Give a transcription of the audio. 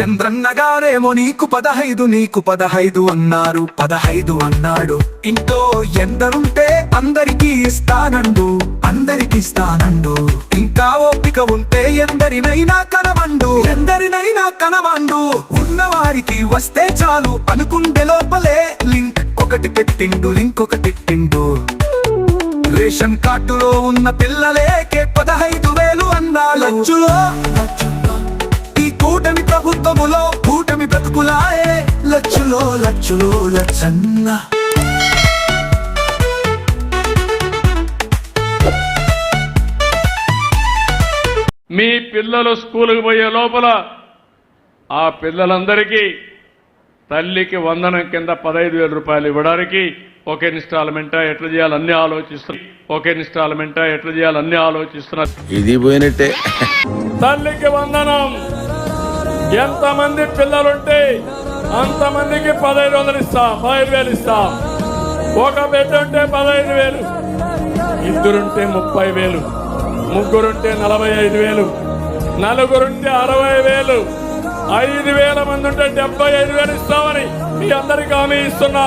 చంద్రన్న గారేమో నీకు పదహైదు నీకు పదహైదు అన్నారు. పదహైదు అన్నాడు. ఇంట్లో ఎందరుంటే అందరికీ ఇస్తానండు. అందరికి ఇస్తానండు. ఇంకా ఓపిక ఉంటే ఎందరినైనా కనమండు ఎందరినైనా కనమండు ఉన్నవారికి వస్తే చాలు. అనుకుంటే లోపలే లింక్. ఒకటి పెట్టిండు లింక్ ఒకటి పెట్టిండు. రేషన్ కార్డులో ఉన్న పిల్లలేకే పదహైదు వేలు అన్నాడు. లచ్చులో. లచ్చులో లచ్చులో లచ్చన్న. మీ పిల్లలు స్కూల్కి పోయే లోపల ఆ పిల్లలందరికీ తల్లికి వందనం కింద పదహైదు వేల రూపాయలు ఇవ్వడానికి ఒక ఇన్స్టాల్మెంటా? ఎట్లా చేయాలి? అన్ని ఆలోచిస్తున్నారు. ఒక ఇన్స్టాల్మెంటా? ఎట్లా చేయాలి? అన్ని ఆలోచిస్తున్నారు. ఇది పోయినట్టే. తల్లికి వందనం. ఎంతమంది పిల్లలుంటే అంతమందికి పదహైదు వందలు ఇస్తాం పదహైదు వేలు ఇస్తాం. ఒక బిడ్డ ఉంటే పదహైదు వేలు ఇద్దరుంటే ముప్పై వేలు ముగ్గురుంటే నలభై ఐదు వేలు నలుగురుంటే అరవై వేలు ఐదు వేల మంది ఉంటే డెబ్బై ఐదు వేలు ఇస్తామని మీ అందరికి హామీ ఇస్తున్నా.